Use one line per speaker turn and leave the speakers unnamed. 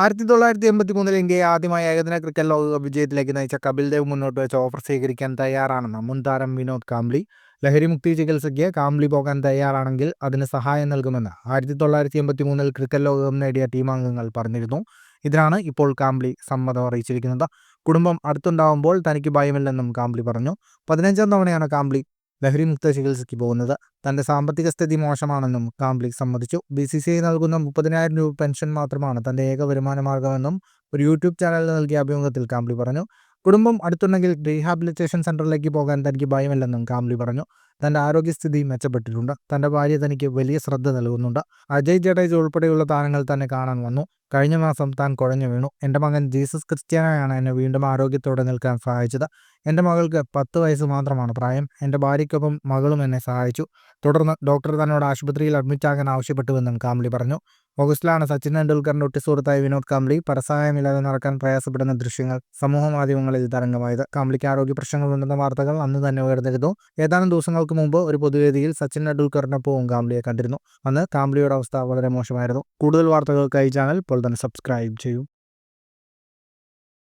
ആയിരത്തി തൊള്ളായിരത്തി എൺപത്തി മൂന്നിൽ ഇന്ത്യയെ ആദ്യമായി ഏകദിന ക്രിക്കറ്റ് ലോകകപ്പ് വിജയത്തിലേക്ക് നയിച്ച കപിൽ ദേവ് മുന്നോട്ട് വെച്ച ഓഫർ സ്വീകരിക്കാൻ തയ്യാറാണെന്ന് മുൻ താരം വിനോദ് കാംബ്ലി ലഹരിമുക്തി ചികിത്സയ്ക്ക് കാംബ്ലി പോകാൻ തയ്യാറാണെങ്കിൽ അതിന് സഹായം നൽകുമെന്ന് ആയിരത്തി തൊള്ളായിരത്തി എൺപത്തി മൂന്നിൽ ക്രിക്കറ്റ് ലോകകപ്പ് നേടിയ ടീം അംഗങ്ങൾ പറഞ്ഞിരുന്നു. ഇതിനാണ് ഇപ്പോൾ കാംബ്ലി സമ്മതം അറിയിച്ചിരിക്കുന്നത്. കുടുംബം അടുത്തുണ്ടാവുമ്പോൾ തനിക്ക് ഭയമില്ലെന്നും കാംബ്ലി പറഞ്ഞു. പതിനഞ്ചാം തവണയാണ് കാംബ്ലി ലഹരിമുക്ത ചികിത്സയ്ക്ക് പോകുന്നത് തന്റെ സാമ്പത്തിക സ്ഥിതി മോശമാണെന്നും കാംബ്ലിക് സമ്മതിച്ചു. ബി സി സി ഐ നൽകുന്ന മുപ്പതിനായിരം രൂപ പെൻഷൻ മാത്രമാണ് തന്റെ ഏക വരുമാന മാർഗമെന്നും ഒരു യൂട്യൂബ് ചാനലിൽ നൽകിയ അഭിമുഖത്തിൽ കാംബ്ലി പറഞ്ഞു. കുടുംബം അടുത്തുണ്ടെങ്കിൽ റീഹാബിലിറ്റേഷൻ സെന്ററിലേക്ക് പോകാൻ തനിക്ക് ഭയമില്ലെന്നും കാംബ്ലി പറഞ്ഞു. തന്റെ ആരോഗ്യസ്ഥിതി മെച്ചപ്പെട്ടിട്ടുണ്ട്. തന്റെ ഭാര്യ തനിക്ക് വലിയ ശ്രദ്ധ നൽകുന്നുണ്ട്. അജയ് ജഡേജ ഉൾപ്പെടെയുള്ള താരങ്ങൾ തന്നെ കാണാൻ വന്നു. കഴിഞ്ഞ മാസം താൻ കുഴഞ്ഞു വീണു. എന്റെ മകൻ ജീസസ് ക്രിസ്ത്യാനായാണ് എന്നെ വീണ്ടും ആരോഗ്യത്തോടെ നിൽക്കാൻ സഹായിച്ചത്. എന്റെ മകൾക്ക് പത്ത് വയസ്സ് മാത്രമാണ് പ്രായം. എന്റെ ഭാര്യയ്ക്കൊപ്പം മകളും എന്നെ സഹായിച്ചു. തുടർന്ന് ഡോക്ടർ തന്നോട് ആശുപത്രിയിൽ അഡ്മിറ്റാകാൻ ആവശ്യപ്പെട്ടുവെന്നും കാംലി പറഞ്ഞു. ഓഗസ്റ്റിലാണ് സച്ചിൻ തെണ്ടുൽക്കറിന്റെ ഒട്ടി സുഹൃത്തായ വിനോദ് കാംബ്ലി പരസഹായമില്ലാതെ നടക്കാൻ പ്രയാസപ്പെടുന്ന ദൃശ്യങ്ങൾ സമൂഹ മാധ്യമങ്ങളിൽ തരംഗമായത്. കാംബ്ലിക്ക് ആരോഗ്യ പ്രശ്നങ്ങളുണ്ടെന്ന വാർത്തകൾ അന്ന് തന്നെ ഉയർന്നിരുന്നു. ഏതാനും ദിവസങ്ങൾക്ക് മുമ്പ് ഒരു പൊതുവേദിയിൽ സച്ചിൻ ടെണ്ടുൽക്കറിനൊപ്പവും കാംബ്ലിയെ കണ്ടിരുന്നു. അന്ന് കാംബ്ലിയുടെ അവസ്ഥ വളരെ മോശമായിരുന്നു. കൂടുതൽ വാർത്തകൾക്കായി ചാനൽ ഇപ്പോൾ തന്നെ സബ്സ്ക്രൈബ് ചെയ്യൂ.